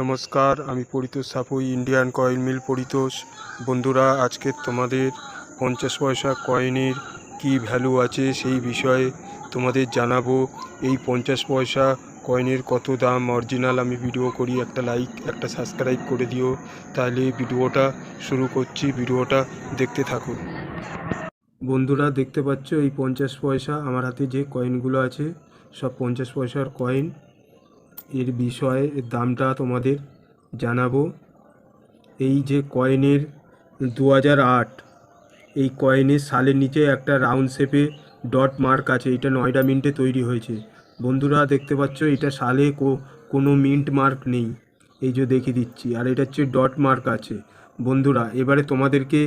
নমস্কার, আমি Paritosh Sapui Indian coin mill Paritosh. বন্ধুরা, আজকে তোমাদের পঞ্চাশ পয়সা কয়েনের কি ভ্যালু আছে সেই বিষয়ে তোমাদের জানাব। এই পঞ্চাশ পয়সা কয়েনের কত দাম? অরিজিনাল আমি ভিডিও করি, একটা লাইক একটা সাবস্ক্রাইব করে দিও। তাহলে ভিডিওটা শুরু করছি, ভিডিওটা দেখতে থাকুন। বন্ধুরা, দেখতে পাচ্ছ এই পঞ্চাশ পয়সা আমার হাতে যে কয়েনগুলো আছে, সব পঞ্চাশ পয়সার কয়েন। এর বিষয়ে দামটা তোমাদের জানাব। এই যে কয়েনের দু হাজার আট, এই কয়েনের সালের নিচে একটা রাউন্ড শেপে ডট মার্ক আছে, এটা নয়ডা মিন্টে তৈরি হয়েছে। বন্ধুরা, দেখতে পাচ্ছ, এটা সালে কোনো মিন্ট মার্ক নেই। এই যে দেখিয়ে দিচ্ছি, আর এটা হচ্ছে ডট মার্ক আছে। বন্ধুরা, এবারে তোমাদেরকে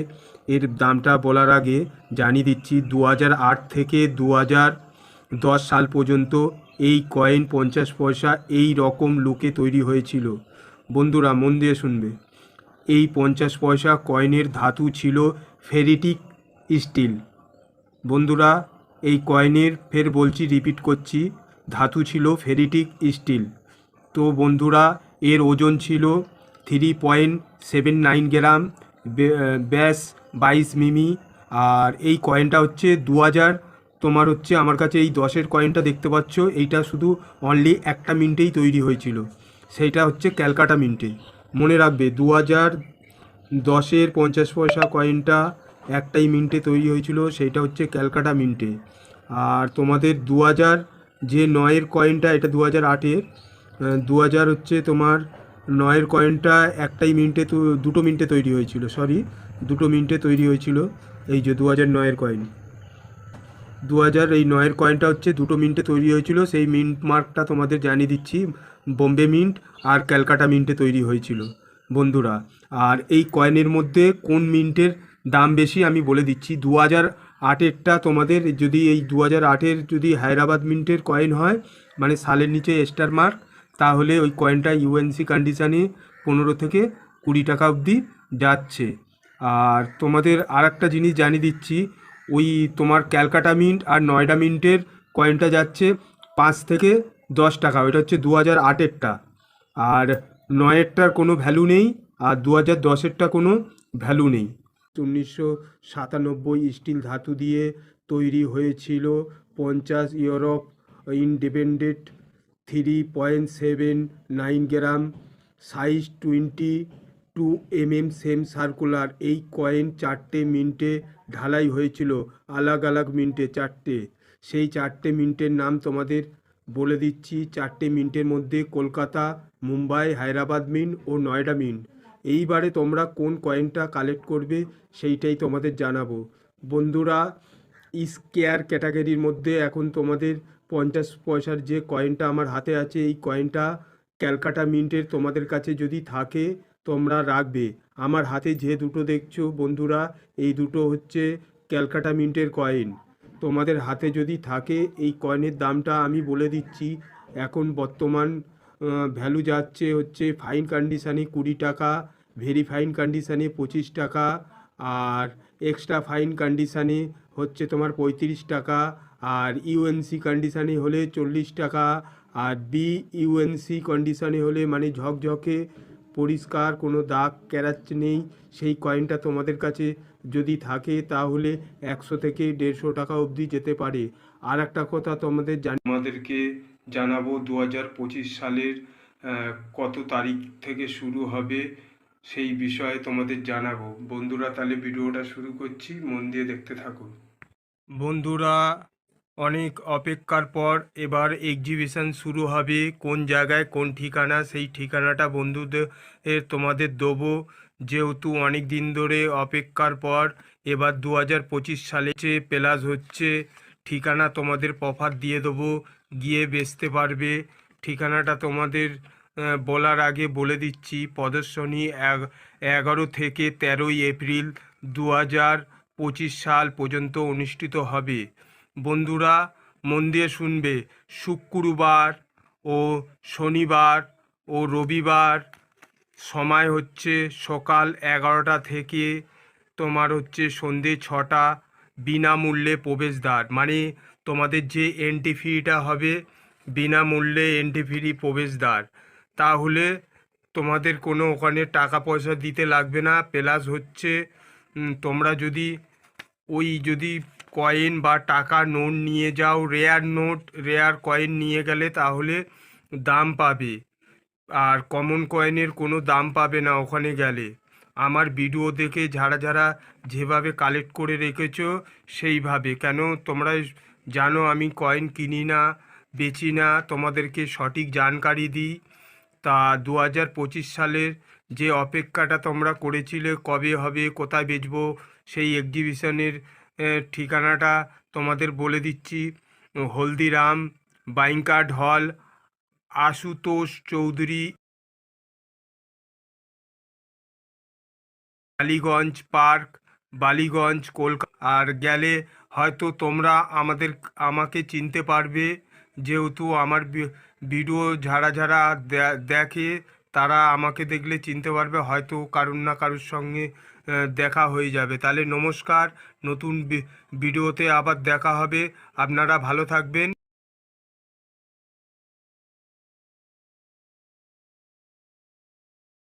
এর দামটা বলার আগে জানিয়ে দিচ্ছি দু হাজার আট থেকে দু হাজার দশ সাল পর্যন্ত এই কয়েন পঞ্চাশ পয়সা এই রকম লোকে তৈরি হয়েছিল। বন্ধুরা, মন দিয়ে শুনবে। এই পঞ্চাশ পয়সা কয়েনের ধাতু ছিল ফেরিটিক স্টিল। বন্ধুরা, এই কয়েনের, ফের বলছি রিপিট করছি, ধাতু ছিল ফেরিটিক স্টিল। তো বন্ধুরা, এর ওজন ছিল three point seven nine gram ব্যাস বাইশ মিমি, আর এই কয়েনটা হচ্ছে দু হাজার তোমার হচ্ছে আমার কাছে এই দশের কয়েনটা দেখতে পাচ্ছ, এইটা শুধু অনলি একটা মিনিটেই তৈরি হয়েছিল। সেইটা হচ্ছে ক্যালকাটা মিন্টে। মনে রাখবে দু হাজার দশের পঞ্চাশ পয়সা কয়েনটা একটাই মিন্টে তৈরি হয়েছিল, সেইটা হচ্ছে ক্যালকাটা মিন্টে। আর তোমাদের দু হাজার যে নয়ের কয়েনটা এটা দু হাজার আটের দু হাজার হচ্ছে তোমার নয়ের কয়েনটা একটাই মিনিটে তো, দুটো মিনিটে তৈরি হয়েছিল সরি দুটো মিনিটে তৈরি হয়েছিল এই যে দু হাজার নয়ের কয়েন দু হাজার এই নয়ের কয়েনটা হচ্ছে দুটো মিনিটে তৈরি হয়েছিল। সেই মিন্ট মার্কটা তোমাদের জানিয়ে দিচ্ছি। বোম্বে মিন্ট আর ক্যালকাটা মিন্টে তৈরি হয়েছিল। বন্ধুরা, আর এই কয়েনের মধ্যে কোন মিন্টের দাম বেশি আমি বলে দিচ্ছি। দু হাজার আটেরটা তোমাদের যদি এই দু হাজার আটের যদি হায়দ্রাবাদ মিন্টের কয়েন হয় মানে সালের নিচে স্টার মার্ক তাহলে ওই কয়েনটা ইউএনসি কন্ডিশানে পনেরো থেকে কুড়ি টাকা অবধি যাচ্ছে। আর তোমাদের আর একটা জিনিস জানিয়ে দিচ্ছি ওই তোমার ক্যালকাটা মিন্ট আর নয়ডা মিন্টের কয়েনটা যাচ্ছে পাঁচ থেকে দশ টাকা, ওইটা হচ্ছে দু হাজার আটেরটা। আর নয়েরটার কোনো ভ্যালু নেই, আর দু হাজার দশেরটা কোনো ভ্যালু নেই। উনিশশো সাতানব্বই স্টিল ধাতু দিয়ে তৈরি হয়েছিল পঞ্চাশ Europe independent, three point seven nine gram, size twenty two M M same circular এই কয়েন চারটে মিন্টে ঢালাই হয়েছিল, আলাগ আলাগ মিন্টে চারটে। সেই চারটে মিন্টের নাম তোমাদের বলে দিচ্ছি, চারটে মিন্টের মধ্যে কলকাতা, মুম্বাই, হায়দ্রাবাদ মিন্ট ও নয়ডা মিন্ট এইবারে তোমরা কোন কয়েনটা কালেক্ট করবে সেইটাই তোমাদের জানাব। বন্ধুরা স্কেয়ার ক্যাটাগরির মধ্যে এখন তোমাদের পঞ্চাশ পয়সার যে কয়েনটা আমার হাতে আছে, এই কয়েনটা ক্যালকাটা মিন্টের তোমাদের কাছে যদি থাকে তোমরা রাখবে। আমার হাতে যে দুটো দেখছ বন্ধুরা, এই দুটো হচ্ছে ক্যালকাটা মিন্টের কয়েন। তোমাদের হাতে যদি থাকে, এই কয়েনের দামটা আমি বলে দিচ্ছি। এখন বর্তমান ভ্যালু যাচ্ছে হচ্ছে ফাইন কন্ডিশানে কুড়ি টাকা ভেরি ফাইন কন্ডিশানে পঁচিশ টাকা, আর এক্সট্রা ফাইন কন্ডিশানে হচ্ছে তোমার পঁয়ত্রিশ টাকা, আর ইউএনসি কন্ডিশানে হলে চল্লিশ টাকা, আর বি ইউএনসি কন্ডিশানে হলে মানে ঝকঝকে পরিষ্কার কোনো দাগ ক্যারাচ নেই। সেই কয়েনটা তোমাদের কাছে যদি থাকে তাহলে একশো থেকে দেড়শো টাকা অবধি যেতে পারে। আর একটা কথা তোমাদের জানি আমাদেরকে জানাব দু হাজার পঁচিশ সালের কত তারিখ থেকে শুরু হবে সেই বিষয়ে তোমাদের জানাব। বন্ধুরা তাহলে ভিডিওটা শুরু করছি। মন দিয়ে দেখতে থাকো। বন্ধুরা অনেক অপেক্ষার পর এবার এক্সিবিশন শুরু হবে। কোন জায়গায় কোন ঠিকানা, সেই ঠিকানাটা বন্ধুদের তোমাদের দেবো। যেহেতু অনেক দিন ধরে অপেক্ষার পর এবার দু হাজার পঁচিশ সালে প্লাস হচ্ছে, ঠিকানা তোমাদের প্রফার দিয়ে দেবো, গিয়ে বেচতে পারবে। ঠিকানাটা তোমাদের বলার আগে বলে দিচ্ছি, প্রদর্শনী এগ- এগারো থেকে তেরোই এপ্রিল দু হাজার পঁচিশ সাল পর্যন্ত অনুষ্ঠিত হবে। বন্ধুরা, মন দিয়ে শুনবে শুক্রবার ও শনিবার ও রবিবার। সময় হচ্ছে সকাল এগারোটা থেকে তোমার হচ্ছে সন্ধে ছটা বিনামূল্যে প্রবেশদ্বার। মানে তোমাদের যে এন্ট্রি ফিটা হবে, বিনামূল্যে এন্ট্রি ফি প্রবেশদ্বার। তাহলে তোমাদের কোনো ওখানে টাকা পয়সা দিতে লাগবে না। প্লাস হচ্ছে তোমরা যদি ওই যদি কয়েন বা টাকা নোট নিয়ে যাও রেয়ার নোট রেয়ার কয়েন নিয়ে গেলে তাহলে দাম পাবে। আর কমন কয়েনের কোনো দাম পাবে না ওখানে গেলে। আমার ভিডিও দেখে যারা যারা যেভাবে কালেক্ট করে রেখেছো, সেইভাবে। কেন? তোমরা জানো আমি কয়েন কিনি না, বেচি না, তোমাদেরকে সঠিক জানকারি দিই। তা দু হাজার পঁচিশ সালের যে অপেক্ষাটা তোমরা করেছিলে, কবে হবে, কোথায় বেচবো, সেই এক্সিবিশনের ঠিকানাটা তোমাদের বলে দিচ্ছি। হলদিরাম বাইংকার্ড হল, আশুতোষ চৌধুরী বালিগঞ্জ পার্ক, বালিগঞ্জ কলকাতা আর গেলে হয়তো তোমরা আমাদের, আমাকে চিনতে পারবে। যেহেতু আমার ভিডিও যারা যারা দেখে তারা আমাকে দেখলে চিনতে পারবে, হয়তো কারুর না কারুর সঙ্গে দেখা হয়ে যাবে। তাহলে নমস্কার নতুন ভিডিওতে আবার দেখা হবে। আপনারা ভালো থাকবেন।